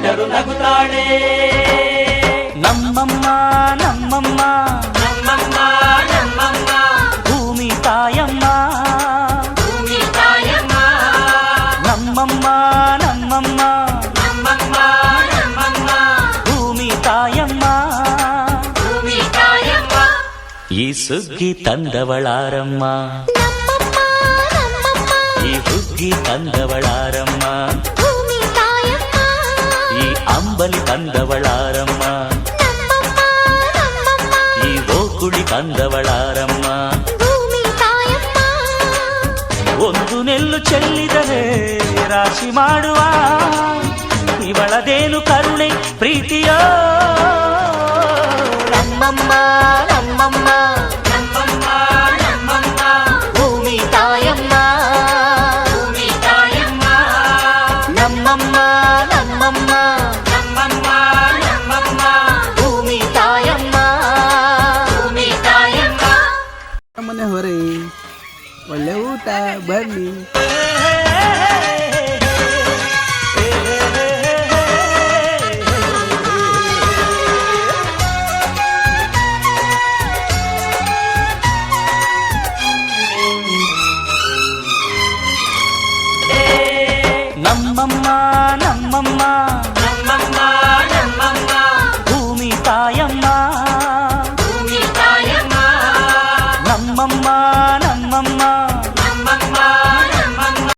ఇద్దరు నగుతాడే. నమ్మమ్మ నమ్మమ్మ. నమ్మమ్మ నమ్మమ్మ. భూమి తాయమ్మ. భూమి తాయమ్మ. నమ్మమ్మ నమ్మమ్మ. నమ్మమ్మ నమ్మమ్మ. భూమి తాయమ్మ. భూమి తాయమ్మ. ఈ సుగ్గి తందవళారమ్మ ఈ హుగ్గి తందవళారమ్మ కందవళారమ్మ ఈ ఓకుళಿ కంದವಳಾರಮ್ಮ ಒಂದು ನೆಲ್ಲು ಚೆಲ್ಲಿದರೆ ರಾಶಿ ಮಾಡುವ ಇವಳದೇನು ಕರುಣೆ ಪ್ರೀತಿಯೋ ನಮ್ಮಮ್ಮ ನಮ್ಮಮ್ಮ ಭೂಮಿ ತಾಯಮ್ಮ ನಮ್ಮಮ್ಮ ನಮ್ಮಮ್ಮ ಮನೆ ಹೊರೆ ಒಳ್ಳೆ ಊಟ ಬನ್ನಿ.